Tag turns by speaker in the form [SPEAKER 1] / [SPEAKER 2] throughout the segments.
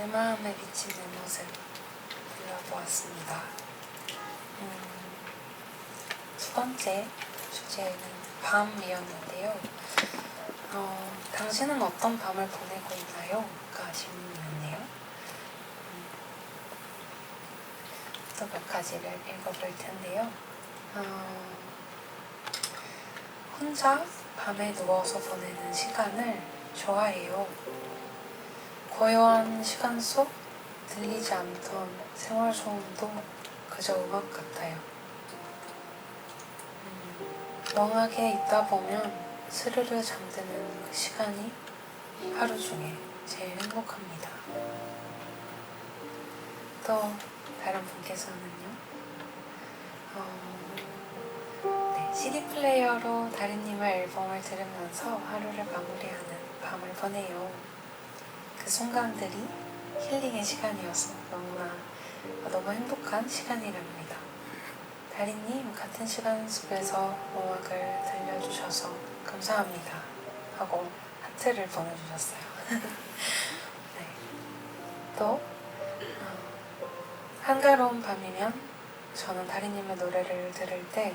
[SPEAKER 1] 내 마음에 비친 내 모습 불러보았습니다. 음, 두 번째 주제는 밤이었는데요. 어, 당신은 어떤 밤을 보내고 있나요? 가 질문이었네요. 음, 또몇 가지를 읽어볼 텐데요. 어, 혼자 밤에 누워서 보내는 시간을 좋아해요. 고요한 시간 속 들리지 않던 생활 소음도 그저 음악 같아요. 음, 멍하게 있다 보면 스르르 잠드는 그 시간이 하루 중에 제일 행복합니다. 또 다른 분께서는요. 어, 네, CD 플레이어로 다른 님의 앨범을 들으면서 하루를 마무리하는 밤을 보내요. 그 순간들이 힐링의 시간이어서 너무나 너무 행복한 시간이랍니다. 다리님 같은 시간 속에서 음악을 들려주셔서 감사합니다 하고 하트를 보내주셨어요. 네. 또 어, 한가로운 밤이면 저는 다리님의 노래를 들을 때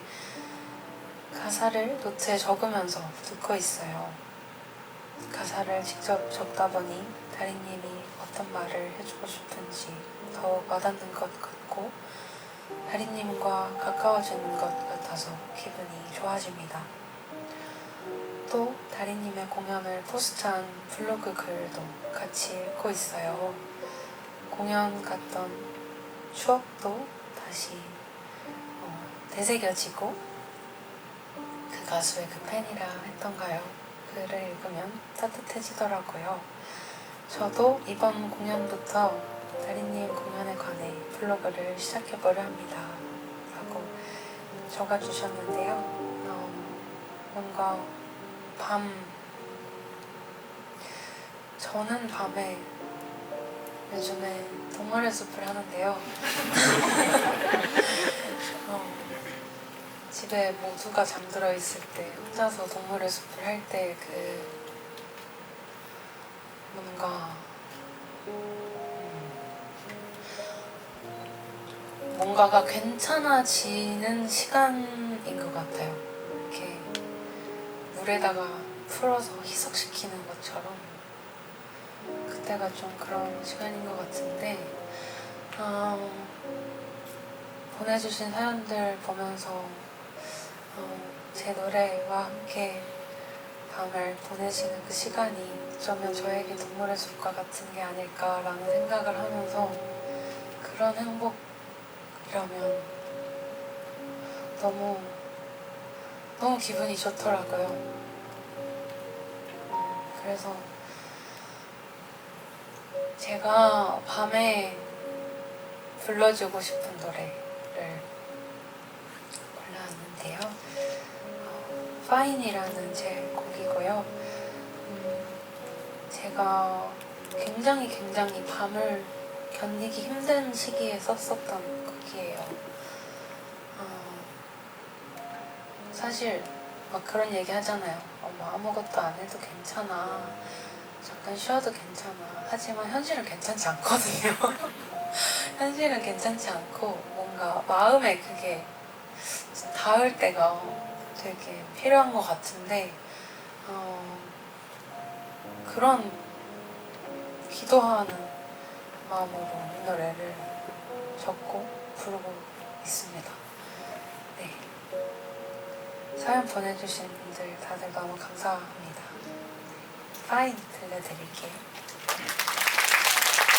[SPEAKER 1] 가사를 노트에 적으면서 듣고 있어요. 가사를 직접 적다 보니 다리님이 어떤 말을 해주고 싶은지 더욱 와닿는 것 같고 다리님과 가까워지는 것 같아서 기분이 좋아집니다. 또 다리님의 공연을 포스트한 블로그 글도 같이 읽고 있어요. 공연 갔던 추억도 다시 어, 되새겨지고 그 가수의 그 팬이라 했던가요? 글을 읽으면 따뜻해지더라고요. 저도 이번 공연부터 다리님 공연에 관해 블로그를 시작해보려 합니다. 라고 적어주셨는데요. 어, 뭔가 밤, 저는 밤에 요즘에 동물의 숲을 하는데요. 어, 집에 모두가 잠들어 있을 때 혼자서 동물의 숲을 할 때 그 뭔가 음, 뭔가가 괜찮아지는 시간인 것 같아요. 이렇게 물에다가 풀어서 희석시키는 것처럼 그때가 좀 그런 시간인 것 같은데 어, 보내주신 사연들 보면서 어, 제 노래와 함께 밤을 보내시는 그 시간이 어쩌면 저에게 동물의 숲과 같은 게 아닐까라는 생각을 하면서 그런 행복이라면 너무 너무 기분이 좋더라고요. 음, 그래서 제가 밤에 불러주고 싶은 노래를 골라왔는데요. 어, 파인이라는 제 곡이고요. 음, 제가 굉장히 굉장히 밤을 견디기 힘든 시기에 썼었던 곡이에요. 어, 사실 막 그런 얘기 하잖아요. 어, 뭐 아무것도 안 해도 괜찮아. 잠깐 쉬어도 괜찮아. 하지만 현실은 괜찮지 않거든요. 현실은 괜찮지 않고 뭔가 마음에 그게 닿을 때가 되게 필요한 것 같은데 어, 그런 기도하는 마음으로 이 노래를 적고 부르고 있습니다. 네. 사연 보내주신 분들 다들 너무 감사합니다. 파인 들려드릴게요.